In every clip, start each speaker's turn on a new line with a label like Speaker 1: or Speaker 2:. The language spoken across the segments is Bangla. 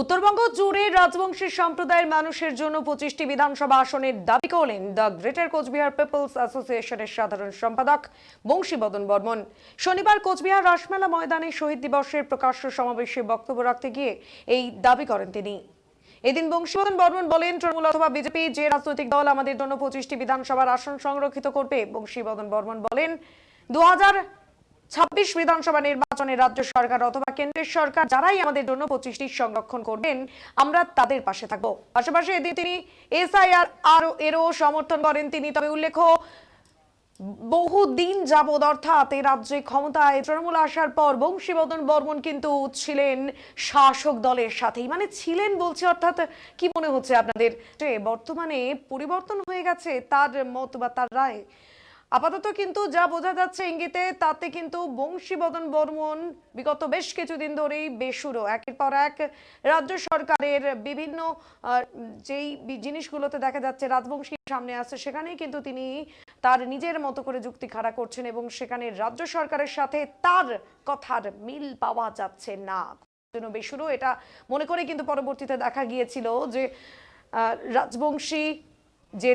Speaker 1: উত্তরবঙ্গ জুড়ে রাজবংশী সম্প্রদায়ের মানুষের জন্য পঁচিশটি বিধানসভা আসনের দাবি করলেন দ্য গ্রেটার কোচবিহার পিপলস অ্যাসোসিয়েশনের সাধারণ সম্পাদক বংশীবদন বর্মন। শনিবার কোচবিহার রাসমেলা ময়দানে শহীদ দিবসের প্রকাশ্য সমাবেশে বক্তব্য রাখতে গিয়ে এই দাবি করেন তিনি। এদিন বংশীবদন বর্মন বলেন, তৃণমূল অথবা বিজেপি যে রাজনৈতিক দল আমাদের জন্য পঁচিশটি বিধানসভার আসন সংরক্ষিত করবে, বংশীবদন বর্মন বলেন দু হাজার ছাব্বিশ বিধানসভা নির্বাচনে রাজ্য সরকার অথবা কেন্দ্রের সরকার যারাই আমাদের জন্য পঁচিশটি সংরক্ষণ করবেন, আমরা তাদের পাশে থাকব। পাশাপাশি এদিন তিনি এসআইআর আরও এরও সমর্থন করেন তিনি। তবে উল্লেখ্য বহু দিন যাবৎ অর্থাৎ এই রাজ্যে ক্ষমতায় তৃণমূল আসার পর বংশীবদন বর্মন কিন্তু ছিলেন শাসক দলের সাথেই। মানে ছিলেন বলছে, অর্থাৎ কি মনে হচ্ছে আপনাদের? যে বর্তমানে পরিবর্তন হয়ে গেছে, তার মত বা তার রায় আপাতত কিন্তু যা বোঝা যাচ্ছে ইঙ্গিতে, তাতে কিন্তু বংশীবদন বর্মন বিগত বেশ কিছুদিন ধরেই বেসুরো। একের পর এক রাজ্য সরকারের বিভিন্ন যেই জিনিসগুলোতে দেখা যাচ্ছে রাজবংশী সামনে আসছে সেখানেই কিন্তু তিনি তার নিজের মতো করে যুক্তি খাড়া করছেন এবং সেখানে রাজ্য সরকারের সাথে তার কথার মিল পাওয়া যাচ্ছে না। জন্য বেসুরো এটা মনে করে কিন্তু পরবর্তীতে দেখা গিয়েছিল যে রাজবংশী যে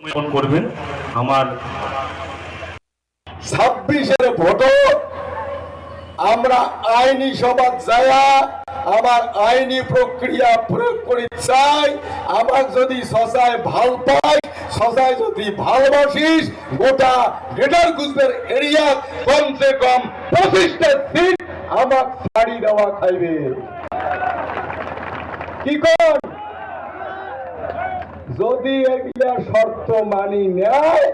Speaker 2: মূল্যায়ন করবেন। আমার
Speaker 3: ছাব্বিশের ভোটও আমরা আইনি সমাজ যায়া আমার আইনি প্রক্রিয়া প্রয়োগ করি চাই। আমার যদি সসায় ভালো পাই সসায় যদি ভালোবাসিস গোটা গ্রেটার গুজবের এরিয়া কমসে কম পঁচিশটা সিট আমার ছাড়ি দেওয়া খাইবে। কি কর? যদি এগুলা শর্ত মানি নেয়,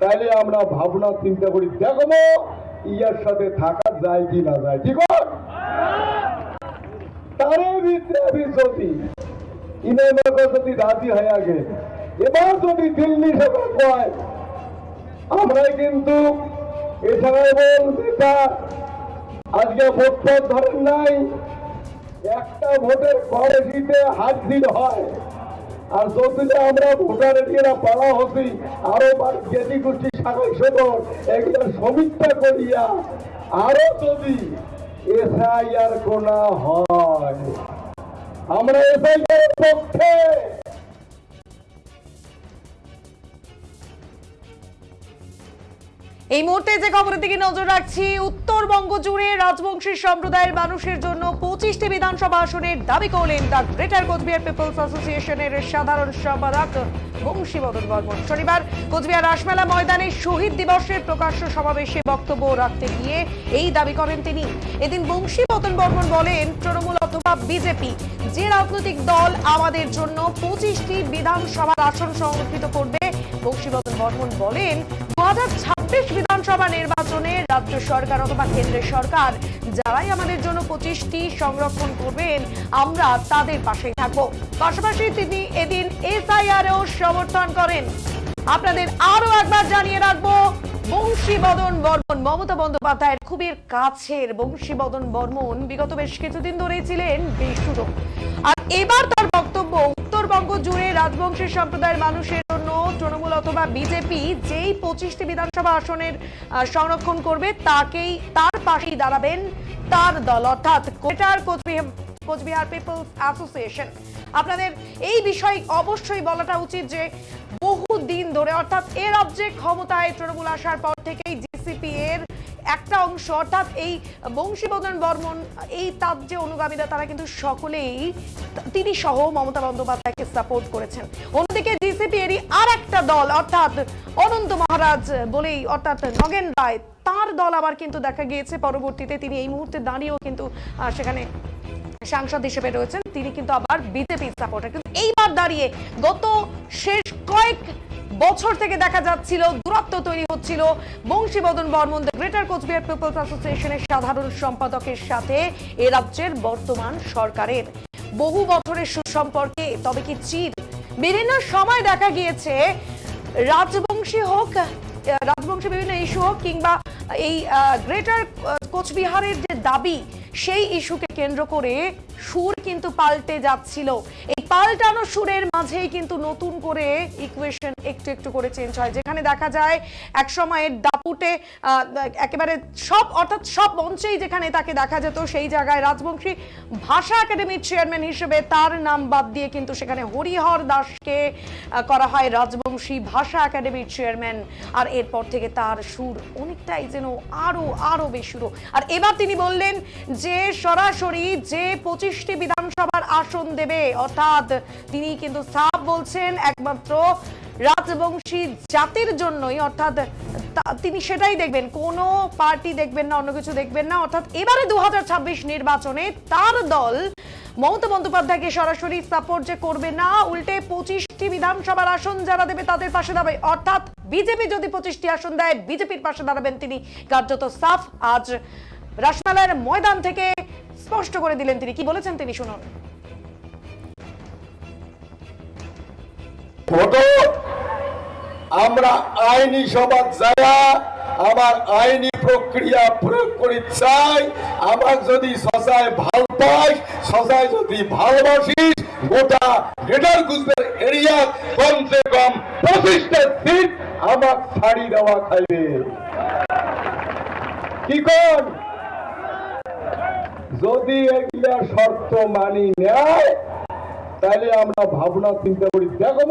Speaker 3: তাহলে আমরা ভাবনা চিন্তা করি দেখব ইয়ার সাথে থাকা যায় কি না যায়, ঠিক হয়ে আগে এবার যদি আজকে নাই, একটা ভোটের জিতে হাত দিন হয়। আর যদি আমরা ভোটার এটিরা পালা হসি, আরও জ্ঞাতি গোষ্ঠী সাগর সদর এগুলো সমীক্ষা করিয়া আরও যদি এসআইআর কোনা হয়, আমরা এসআইআর পক্ষে
Speaker 1: এই মুহূর্তে যে খবরের দিকে নজর রাখছি, উত্তরবঙ্গ জুড়ে রাজবংশী সম্প্রদায়ের মানুষের জন্য পঁচিশটি বিধানসভা আসনের দাবি করলেন দ্য গ্রেটার কোচবিহার পিপলস অ্যাসোসিয়েশনের সাধারণ সম্পাদক বংশীবদন বর্মন। শনিবার কোচবিহার রাসমেলা ময়দানে শহীদ দিবসের প্রকাশ্য সমাবেশে বক্তব্য রাখতে গিয়ে এই দাবি করেন তিনি। এদিন বংশীবদন বর্মন বলেন, তৃণমূল অথবা বিজেপি যে রাজনৈতিক দল আমাদের জন্য পঁচিশটি বিধানসভার আসন সংরক্ষিত করবে। বংশীবদন বর্মন বলেন, দু হাজার ছাব্বিশ বিধানসভা নির্বাচনে রাজ্য সরকার অথবা কেন্দ্রের সরকার যারাই আমাদের জন্য পঁচিশটি সংরক্ষণ করবেন, আমরা তাদের পাশেই থাকব। পাশাপাশি তিনি এদিন এসআইআরও সমর্থন করেন। আপনাদের আরও একবার জানিয়ে রাখব, বংশীবদন বর্মন, মমতা বন্দ্যোপাধ্যায়ের খুবই কাছের বংশীবদন বর্মন বিগত বেশ কিছুদিন ধরেই ছিলেন বেসুরো। আর এবার তার বক্তব্য উত্তরবঙ্গ জুড়ে রাজবংশী সম্প্রদায়ের মানুষের জন্য তৃণমূল অথবা বিজেপি যেই পঁচিশটি বিধানসভা আসনের সংরক্ষণ করবে, তাকেই তার পাশেই দাঁড়াবেন তার দল। অর্থাৎ কোটার কোচবিহার কোচবিহার পিপলস অ্যাসোসিয়েশন। আপনাদের এই বিষয়ে অবশ্যই বলাটা উচিত যে বহু দিন ধরে, অর্থাৎ এর অবজেক্ট ক্ষমতায় তৃণমূল আসার পর থেকেই জিসিপি এর একটা অংশ, অর্থাৎ এই বংশীবদন বর্মন, এই তার যে অনুগামীরা, তারা কিন্তু সকলেই তিনি সহ মমতা বন্দ্যোপাধ্যায়কে সাপোর্ট করেছেন। অন্যদিকে জিসিপি এরই আর একটা দল, অর্থাৎ অনন্ত মহারাজ বলেই, অর্থাৎ নগেন রায়, তার দল আবার কিন্তু দেখা গিয়েছে পরবর্তীতে। তিনি এই মুহূর্তে দাঁড়িয়েও কিন্তু সেখানে সাংসদ হিসেবে রয়েছেন। তিনি কিন্তু আবার বিজেপি সাপোর্টার কিন্তু এইবার দাঁড়িয়ে গত শেষ কয়েক বছর থেকে দেখা যাচ্ছিল, দূরত্ব তৈরি হচ্ছিল। বংশীবদন বর্মন গ্রেটার কোচবিহার পিপলস অ্যাসোসিয়েশনের সাধারণ সম্পাদকের সাথে এ রাজ্যের বর্তমান সরকারের। বহু বছরের সুসম্পর্কে, তবে কি চির? বিভিন্ন সময় দেখা গিয়েছে, রাজবংশী হোক রাজবংশী বিভিন্ন ইস্যু হোক, কিংবা এই গ্রেটার কোচবিহারের যে দাবি সেই ইস্যুকে কেন্দ্র করে সুর কিন্তু পাল্টে যাচ্ছিল। এই পাল্টানো সুরের মাঝেই কিন্তু নতুন করে ইকুয়েশন একটু একটু করে চেঞ্জ হয়। যেখানে দেখা যায় এক সময়ের দাপ একেবারে সব, অর্থাৎ সব মঞ্চেই যেখানে তাকে দেখা যেত, সেই জায়গায় রাজবংশী ভাষা একাডেমির চেয়ারম্যান হিসেবে তার নাম বাদ দিয়ে কিন্তু সেখানে হরিহর দাসকে করা হয় রাজবংশী ভাষা একাডেমির চেয়ারম্যান। আর এরপর থেকে তার সুর অনেকটাই যেন আরও আরও বেশুরো আর এবার তিনি বললেন যে, সরাসরি যে পঁচিশটি বিধানসভার আসন দেবে, অর্থাৎ তিনি কিন্তু সাফ বলছেন একমাত্র রাজবংশী জাতির জন্যই, অর্থাৎ তিনি সেটাই দেখবেন। কোনো পার্টি দেখবেন না, অন্য কিছু দেখবেন না। অর্থাৎ এবারে দু নির্বাচনে তার দল মমতা বন্দ্যোপাধ্যায়কে সরাসরি সাপোর্ট যে করবে না, উল্টে পঁচিশটি বিধানসভার আসন যারা দেবে তাদের পাশে দাঁড়াবে। অর্থাৎ বিজেপি যদি পঁচিশটি আসন দেয় বিজেপির পাশে দাঁড়াবেন তিনি। কার্যত সাফ আজ রাসমেলার ময়দান থেকে স্পষ্ট করে দিলেন তিনি। কি বলেছেন তিনি শুনুন।
Speaker 3: আমরা আইনি সমাজ যারা আমার আইনি প্রক্রিয়া প্রয়োগ করি চাই। আমার যদি সসায় ভালো পাই সসায় যদি ভালোবাসিস গোটা গ্রেটার গুজবের এরিয়া কমসে কম পঁচিশটা সিট আমার ছাড়ি দেওয়া খাইবে। কি কর যদি এগুলা শর্ত মানি নেয় তাহলে আমরা ভাবনা চিন্তা করি দেখব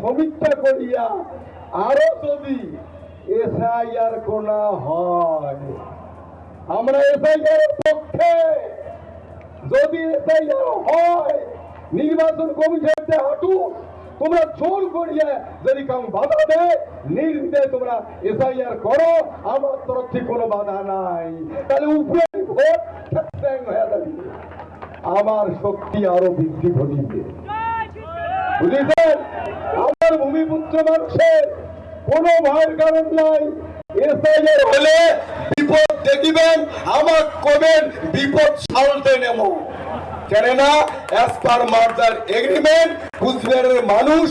Speaker 3: সমীক্ষা করিয়া আরও যদি এসআইআর কোনা হয়। আমরা এসআইআর পক্ষে যদি এসআইআর হয়, নির্বাচন কমিশনতে হাঁটু তোমরা জোর করিয়া যদি কাম বাধা দেয় নির্বিধে তোমরা এসআইআর করো, আমার তরফ থেকে কোনো বাধা নাই। তাহলে উপরে ভোট হয়ে আমার শক্তি আরও বৃদ্ধি ঘটিবে। বুঝেছেন? আমার ভূমিপুত্র মানুষের কোনো ভয়ের কারণ নাই। হলে বিপদ দেখিবেন আমার কবেন, বিপদ সালতে নেব। কেননা অ্যাজ পার মার্জার এগ্রিমেন্ট কুচবিহারের মানুষ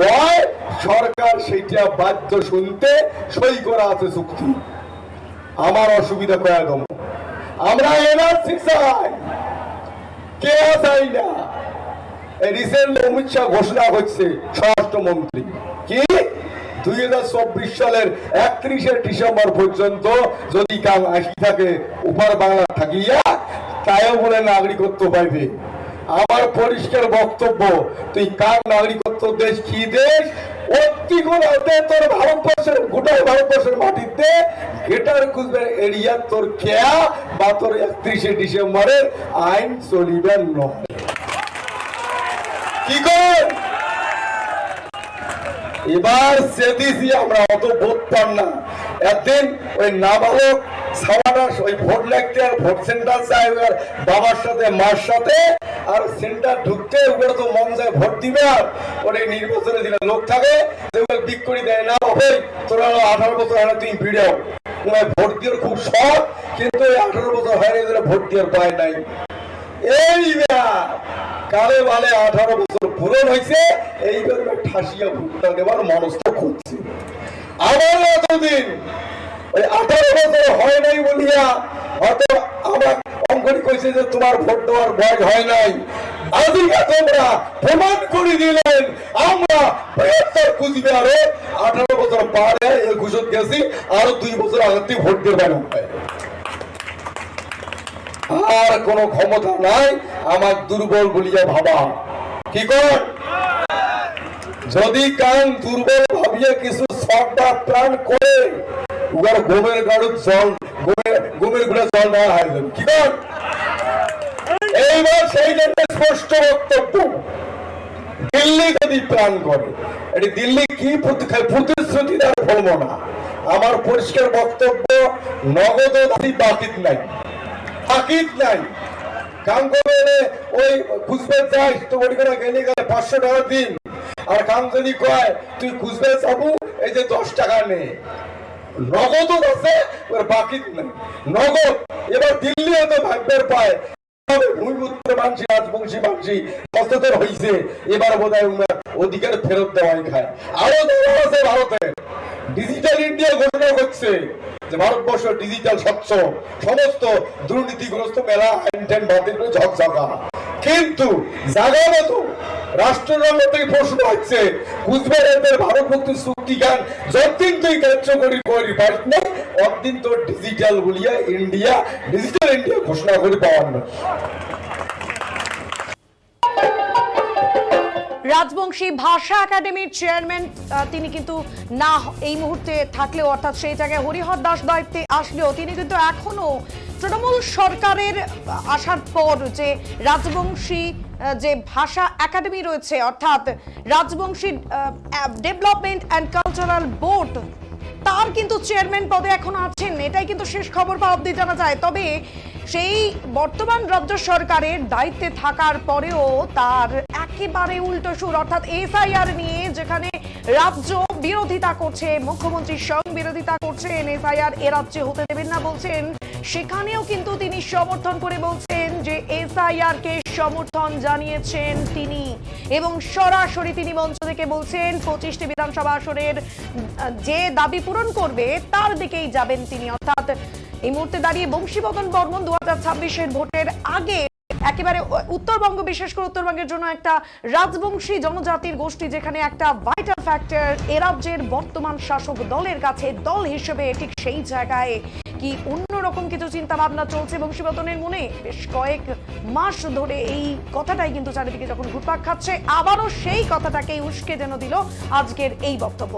Speaker 3: কয়, সরকার সেইটা বাধ্য শুনতে সই করা আছে চুক্তি। আমার অসুবিধা আমরা এনআরসি চাই। কে চাই না? রিসেন্ট অমিত শাহ ঘোষণা হচ্ছে স্বরাষ্ট্রমন্ত্রী। কি? দুই হাজার চব্বিশ সালের একত্রিশে ডিসেম্বর পর্যন্ত যদি কাম আসি থাকে, উপর বাংলা থাকিয়া, তাইও বলে নাগরিকত্ব পাইবে। আমার পরিষ্কার বক্তব্য, তুই কার নাগরিকত্ব দেশ, কি দেশ? অতি কোনাতে তোর ভারতবর্ষের গোটা ভারতবর্ষের মাটিতে গেটার খুঁজবে এরিয়া তোর কেয়া বা তোর একত্রিশে ডিসেম্বরের আইন চলিবে নয়। এবার আমরা অত না। একদিন ওই নাবালক ওই ভোট ভোট সেন্টার বাবার সাথে, মার সাথে, আর সেন্টার ঢুকতে ওগুলো তো মন যায় ভোট দিবে আর। ওর এই নির্বাচনে দিলে লোক থাকে করে দেয় না ওই তোরা আঠারো বছর হয় তুই তোমায় ভোট খুব শখ, কিন্তু আঠারো বছর হয় ভোট দিয়ে পায় নাই। এই কালে বালে আঠারো বছর পূরণ হয়েছে, এইবার ঠাসিয়া ভুট্টা দেওয়ার মনস্থ করছে। আমার এতদিন, ওই আঠারো বছর হয় নাই বলিয়া হয়তো আমার অঙ্কনি কইছে যে তোমার ভোট দেওয়ার বয়স হয় নাই। আজকে তোমরা প্রমাণ করে দিলেন, আমরা বৃহত্তর কুচবিহারে আঠারো বছর পারে একুশ গেছি, আরও দুই বছর আগে ভোট দেবে না আর কোন ক্ষমতা নাই। আমার দুর্বল বলিয়া ভাবা। কি কর? যদি কান দুর্বল ভাবিয়ে কিছু সবটা প্ল্যান করে উগার গোমের গাড়ুর জল গোমের গোমেরগুলা জল নেওয়া হয় কি কর? এইবার সেই জন্য স্পষ্ট বক্তব্য। দিল্লি যদি প্রাণ করে, এটি দিল্লি কি প্রতি- প্রতিশ্রুতি দেওয়ার বলব না আমার পরিষ্কার বক্তব্য, নগদ বাকিত নাই। তাকিদ নাই। কাম ওই খুঁজবে যাই তো ওই করে গেলে গেলে পাঁচশো টাকা দিন। আর কাম যদি কয়, তুই খুঁজবে যাব এই যে দশ টাকা নে। নগদও আছে, ওর বাকি নগদ, এবার দিল্লি হয়তো ভাগ্যের পায়। এবার ডিজিটাল ইন্ডিয়া ঘোষণা করছে। যে ভারতবর্ষ ডিজিটাল স্বচ্ছ, সমস্ত দুর্নীতিগ্রস্ত মেলা বাতিল ঝকঝকা। কিন্তু জায়গা মতো রাষ্ট্ররঙ্গ প্রশ্ন হচ্ছে কুচবিহারের ভারত চুক্তি যতদিন তুই কার্যকরী করি পারিস না অতদিন তোর ডিজিটাল বলিয়া ইন্ডিয়া ডিজিটাল ইন্ডিয়া ঘোষণা করে পাওয়ার
Speaker 1: রাজবংশী ভাষা একাডেমির চেয়ারম্যান তিনি কিন্তু না এই মুহূর্তে থাকলেও, অর্থাৎ সেই জায়গায় হরিহর দাস দায়িত্বে আসলেও, তিনি কিন্তু এখনও তৃণমূল সরকারের আসার পর যে রাজবংশী যে ভাষা একাডেমি রয়েছে, অর্থাৎ Rajbanshi development and cultural board, তার কিন্তু চেয়ারম্যান পদে এখন আছেন। এটাই কিন্তু শেষ খবর পাওয়া অব্দি জানা যায়। তবে সেই বর্তমান রাজ্য সরকারের দায়িত্বে থাকার পরেও তার একেবারে উল্টো সুর, অর্থাৎ এসআইআর নিয়ে যেখানে রাজ্য বিরোধিতা করছে মুখ্যমন্ত্রীর সঙ্গ বিরোধিতা করছেন এসআইআর এ রাজ্যে হতে দেবেন না বলছেন। সেখানেও কিন্তু তিনি সমর্থন করে বলছেন যে এসআইআর কে সমর্থন জানিয়েছেন তিনি। এবং সরাসরি তিনি মঞ্চ থেকে বলছেন, পঁচিশটি বিধানসভা আসনের, যে দাবি পূরণ করবে, তার দিকেই যাবেন তিনি। অর্থাৎ এই মুহূর্তে দাঁড়িয়ে বংশীবদন বর্মন দু হাজার ছাব্বিশের ভোটের আগে একেবারে উত্তরবঙ্গ, বিশেষ করে উত্তরবঙ্গের জন্য একটা রাজবংশী জনজাতির গোষ্ঠী, যেখানে একটা ভাইটাল ফ্যাক্টর এ রাজ্যের বর্তমান শাসক দলের কাছে দল হিসেবে ঠিক সেই জায়গায় কি অন্যরকম কিছু চিন্তা ভাবনা চলছে বংশীবদনের মনে? বেশ কয়েক মাস ধরে এই কথাটাই কিন্তু চারিদিকে যখন ঘুরপাক খাচ্ছে, আবারও সেই কথাটাকে উস্কে যেন দিল আজকের এই বক্তব্য।